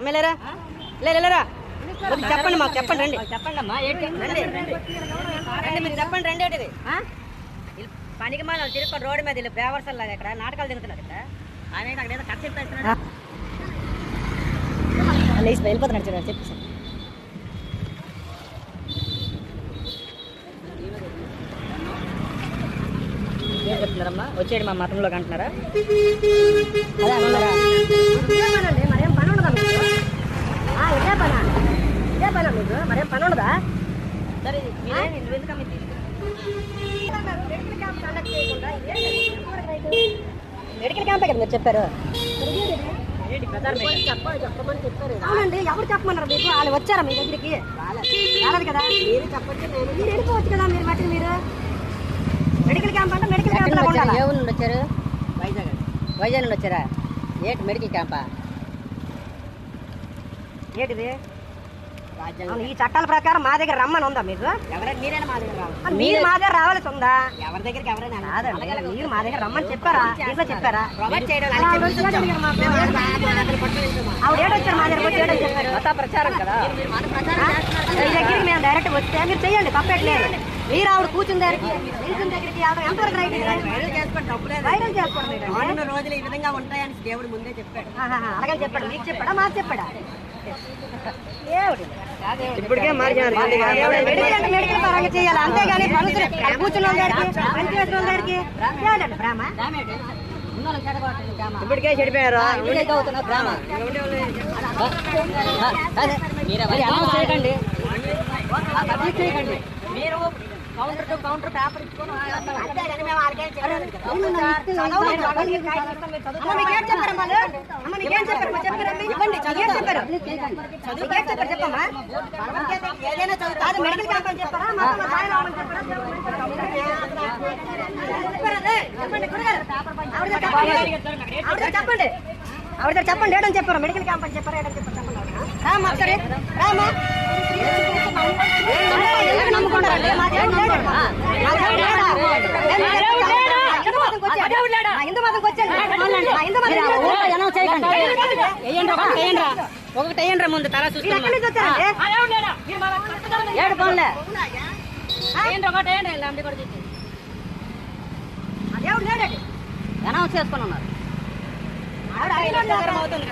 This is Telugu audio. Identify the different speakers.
Speaker 1: అమ్మాయి లేరా? కొద్దిగా చెప్పండి మాకు చెప్పండి రండి.
Speaker 2: చెప్పండి? అమ్మా
Speaker 1: రండి మీరు చెప్పండి రండి ఏంటిది పనికి మాల తిరుక్కొని రోడ్డు మీద వీళ్ళు బేవర్సల్ లాగా ఇక్కడ నాటకాలు తిరుగుతున్నారు ఇక్కడ. ఏంటి అక్కడ ఏదో
Speaker 2: లేచి వెళ్ళిపోతున్నాడు చూడండి చెప్పేసి ఏం చెప్తున్నారమ్మా? వచ్చేయండి మా మతంలోకి అంటున్నారా? అదే అంటున్నారా
Speaker 1: మెడికల్ క్యాంపే కదా మీరు చెప్పారు. అవునండి ఎవరు చెప్పమన్నారు మీకు? వాళ్ళు వచ్చారా మీ దగ్గరికి? రాలేదు కదా? మీరు చెప్పచ్చు మీరు వెళ్ళిపోవచ్చు కదా మీరు మట్టి మీరు? మెడికల్ క్యాంప్ అంటే మెడికల్ క్యాంప్
Speaker 2: ఏ ఊరు వచ్చారు?
Speaker 1: వైజాగ్.
Speaker 2: వైజాగ్ నుండి వచ్చారా? ఏంటి మెడికల్ క్యాంపా?
Speaker 1: ఏంటిది? అవును, ఈ చట్టాల ప్రకారం మా దగ్గర రమ్మని ఉందా మీకు?
Speaker 2: ఎవరైనా మీరైనా మా దగ్గర రావాలి.
Speaker 1: మీరు మా దగ్గర రావాల్సి ఉందా?
Speaker 2: ఎవరి దగ్గరికి ఎవరైనా
Speaker 1: కాదండి మీరు మా దగ్గర రమ్మని చెప్పారా? ఇంట్లో చెప్పారా?
Speaker 2: ప్రొవైడ్ చేయడం
Speaker 1: ఆవిడ మా ఏడొచ్చారు దగ్గర వచ్చి ఏడొచ్చి చెప్పారు.
Speaker 2: మత ప్రచారం కదా.
Speaker 1: మీ దగ్గరికి మేము డైరెక్ట్ వస్తే మీరు చెయ్యండి తప్పట్లేదు. మీరు ఆవిడ కూర్చుని దగ్గరికి నిల్చుని దగ్గరికి ఆవిడ ఎంతవరకు రైట్? వైరల్ చేసుకోండి మీరు.
Speaker 2: రానున్న రోజులు ఈ విధంగా ఉంటాయని దేవుడు ముందే చెప్పాడు.
Speaker 1: అలాగే చెప్పాడు. మీకు చెప్పాడా? మాకు చెప్పాడా?
Speaker 2: ఇప్పటికే మార్చినారు
Speaker 1: మెడికల్ పరంగా చేయాలి అంతేగాని పనులు కూర్చున్న వాళ్ళ దగ్గరికి పని చేసిన వాళ్ళ దగ్గరికి చేయాలండి ప్రేమ
Speaker 2: ఇప్పటికే చెడిపోయారు మరి చేయకండి మీరు కౌంటర్ టు కౌంటర్ పేపర్ ఇచ్చుకొని? ఏదైనా
Speaker 1: మెడికల్ క్యాంప్ అని చెప్పారా? చెప్పండి చెప్పండి. ఆవిడ దగ్గర చెప్పండి ఏడని చెప్పారు మెడికల్ క్యాంప్ అని చెప్పారా ఏడని చెప్పారు చెప్పండి ఒకసారి రామ్మా ఎందుకు హిందూ మతంకి వచ్చాను. నా హిందూ మతంకి వచ్చాను.
Speaker 2: అనౌన్స్ చేయకండి
Speaker 1: వేయండి ఒకటి వేయండి రా.
Speaker 2: ఒకటి వేయండి ముందు తల
Speaker 1: మీరు ఎక్కడి నుంచి వచ్చారండి
Speaker 2: ఏడు ఫోన్లే
Speaker 1: అదేవిడు లేడండి
Speaker 2: అనౌన్స్ చేసుకొని ఉన్నారు
Speaker 1: ఆవిడ ఐదు రోజులు అవుతుంది.